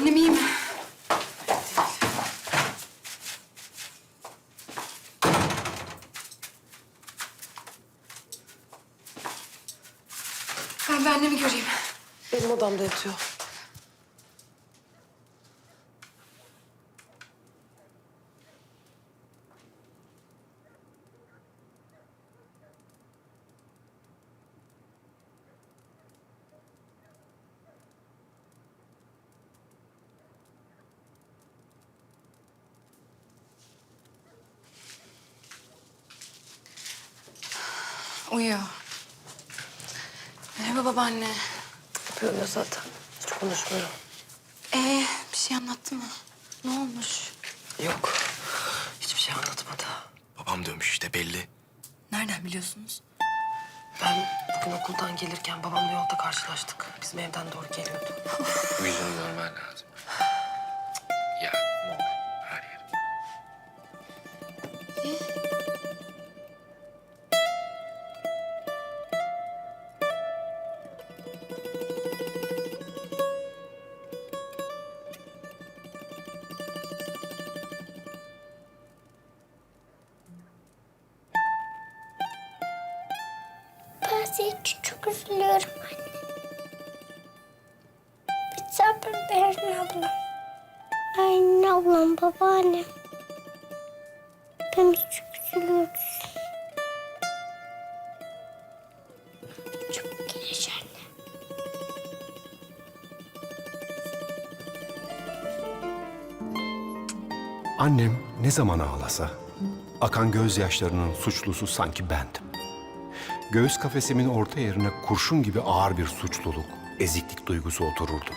Annem iyi mi? Ben bir annemi göreyim. Benim odamda yatıyor. Uyuyor. Merhaba babaanne. Yapıyorum ya zaten. Hiç konuşmuyorum. Ee, bir şey anlattı mı? Ne olmuş? Yok. Hiçbir şey anlatmadı. Babam dönmüş işte belli. Nereden biliyorsunuz? Ben bugün okuldan gelirken babamla yolda karşılaştık. Bizim evden doğru geliyordu. Bu yüzünü görmen lazım. İçin çok üzülüyorum anne. Bir sabır Berin ablam. Aynen ablam, babaannem. Hepimiz çok üzülüyoruz. Çok geliş anne. Annem ne zaman ağlasa, akan gözyaşlarının suçlusu sanki bendim. Göğüs kafesimin orta yerine kurşun gibi ağır bir suçluluk, eziklik duygusu otururdu.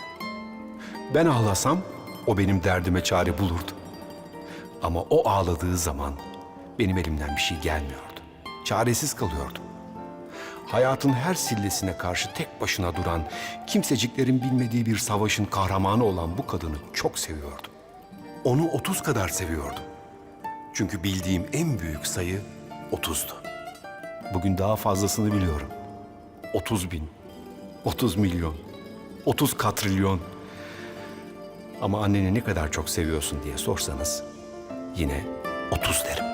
Ben ağlasam o benim derdime çare bulurdu. Ama o ağladığı zaman benim elimden bir şey gelmiyordu. Çaresiz kalıyordum. Hayatın her sillesine karşı tek başına duran, kimseciklerin bilmediği bir savaşın kahramanı olan bu kadını çok seviyordum. Onu 30 kadar seviyordum. Çünkü bildiğim en büyük sayı 30'du. Bugün daha fazlasını biliyorum. 30 bin, 30 milyon, 30 katrilyon. Ama anneni ne kadar çok seviyorsun diye sorsanız yine 30 derim.